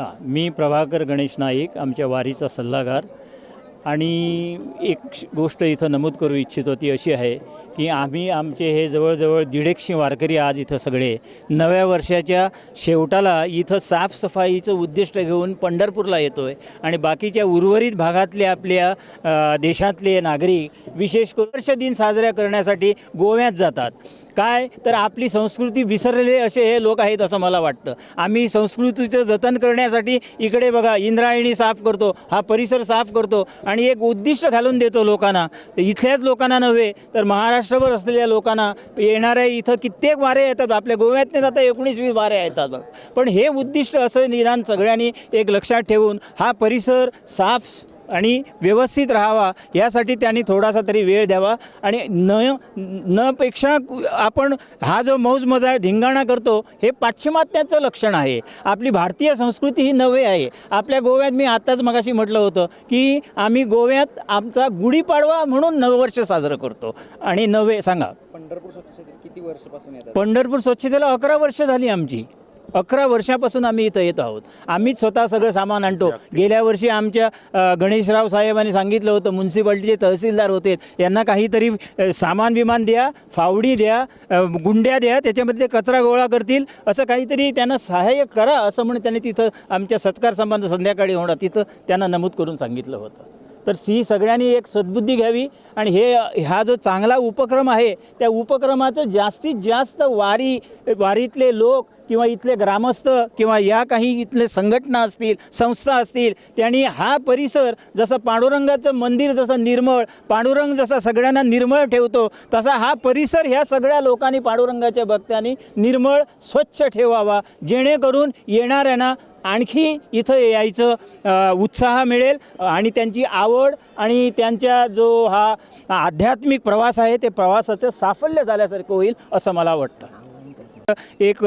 हां मी प्रभाकर गणेश नाईक आमच्या वारीचा सल्लागार. आणि एक गोष्ट इथं नमूद करू इच्छितो ती अशी आहे की आम्ही आमचे हे जवळजवळ दीडेकशे वारकरी आज इथं सगळे नव्या वर्षाच्या शेवटाला इथं साफसफाईचं उद्दिष्ट घेऊन पंढरपूरला येतो आहे आणि बाकीच्या उर्वरित भागातले आपल्या देशातले नागरिक विशेष करून वर्ष दिन साजऱ्या करण्यासाठी गोव्यात जातात. काय? तर आपली संस्कृती विसरलेले असे हे लोक आहेत असं मला वाटतं. आम्ही संस्कृतीचं जतन करण्यासाठी इकडे बघा इंद्रायणी साफ करतो हा परिसर साफ करतो आणि एक उद्दिष्ट घालून देतो लोकांना. इथल्याच लोकांना नव्हे तर महाराष्ट्रभर असलेल्या लोकांना येणाऱ्या इथं कित्येक वारे येतात. आपल्या गोव्यातने आता एकोणीस वीस वारे येतात बघ. पण हे उद्दिष्ट असं निदान सगळ्यांनी एक लक्षात ठेवून हा परिसर साफ आणि व्यवस्थित राहावा यासाठी त्यांनी थोडासा तरी वेळ द्यावा. आणि न न पेक्षा आपण हा जो मौज मजा धिंगाणा करतो हे पाश्चिमात्याचं लक्षण आहे. आपली भारतीय संस्कृती ही नव्हे आहे. आपल्या गोव्यात मी आत्ताच मगाशी म्हटलं होतं की आम्ही गोव्यात आमचा गुढीपाडवा म्हणून नववर्ष साजरं करतो. आणि नवे सांगा. पंढरपूर स्वच्छतेत किती वर्षापासून पंढरपूर स्वच्छतेला अकरा वर्ष झाली आमची. अकरा वर्षापासून आम्ही इथं येत आहोत. आम्हीच स्वतः सगळं सामान आणतो. गेल्या वर्षी आमच्या गणेशराव साहेबांनी सांगितलं होतं म्युन्सिपाल्टीचे तहसीलदार होते. यांना काहीतरी सामान विमान द्या फावडी द्या गुंड्या द्या त्याच्यामध्ये ते कचरा गोळा करतील असं काहीतरी त्यांना सहाय्य करा असं म्हणून त्यांनी तिथं आमच्या सत्कार संबंध संध्याकाळी होणार. तिथं त्यांना नमूद करून सांगितलं होतं. तर ही सगळ्यांनी एक सद्बुद्धी घ्यावी आणि हे हा जो चांगला उपक्रम आहे त्या उपक्रमाचं जास्तीत जास्त वारी वारीतले लोक किंवा इथले ग्रामस्थ किंवा या काही इथले संघटना असतील संस्था असतील त्यांनी हा परिसर जसं पांडुरंगाचं मंदिर जसं निर्मळ पांडुरंग जसा सगळ्यांना निर्मळ ठेवतो तसा हा परिसर ह्या सगळ्या लोकांनी पांडुरंगाच्या भक्तांनी निर्मळ स्वच्छ ठेवावा जेणेकरून येणाऱ्यांना आणखी इथं यायचं उत्साह मिळेल आणि त्यांची आवड आणि त्यांच्या जो हा आध्यात्मिक प्रवास आहे ते प्रवासाचं साफल्य झाल्यासारखं होईल असं मला वाटतं. एक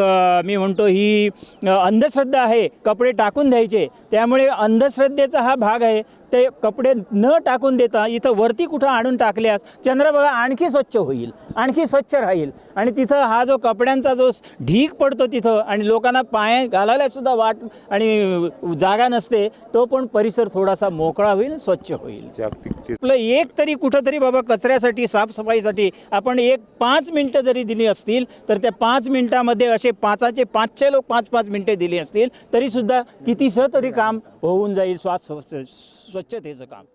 मी म्हणतो ही अंधश्रद्धा आहे कपडे टाकून द्यायचे. त्यामुळे अंधश्रद्धेचा हा भाग आहे. ते कपडे न टाकून देता इथं वरती कुठं आणून टाकल्यास चंद्रभागा आणखी स्वच्छ होईल आणखी स्वच्छ राहील. आणि तिथं हा जो कपड्यांचा जो ढीक पडतो तिथं आणि लोकांना पाय घालायला सुद्धा वाट आणि जागा नसते तो पण परिसर थोडासा मोकळा होईल स्वच्छ होईल. आपलं एक तरी कुठंतरी बाबा कचऱ्यासाठी साफसफाईसाठी आपण एक पाच मिनटं जरी दिली असतील तर त्या पाच मिनटामध्ये असे पाचाचे पाचशे लोक पाच पाच मिनटे दिली असतील तरीसुद्धा कितीसं तरी काम होऊन जाईल श्वास स्वच्छतेचं काम.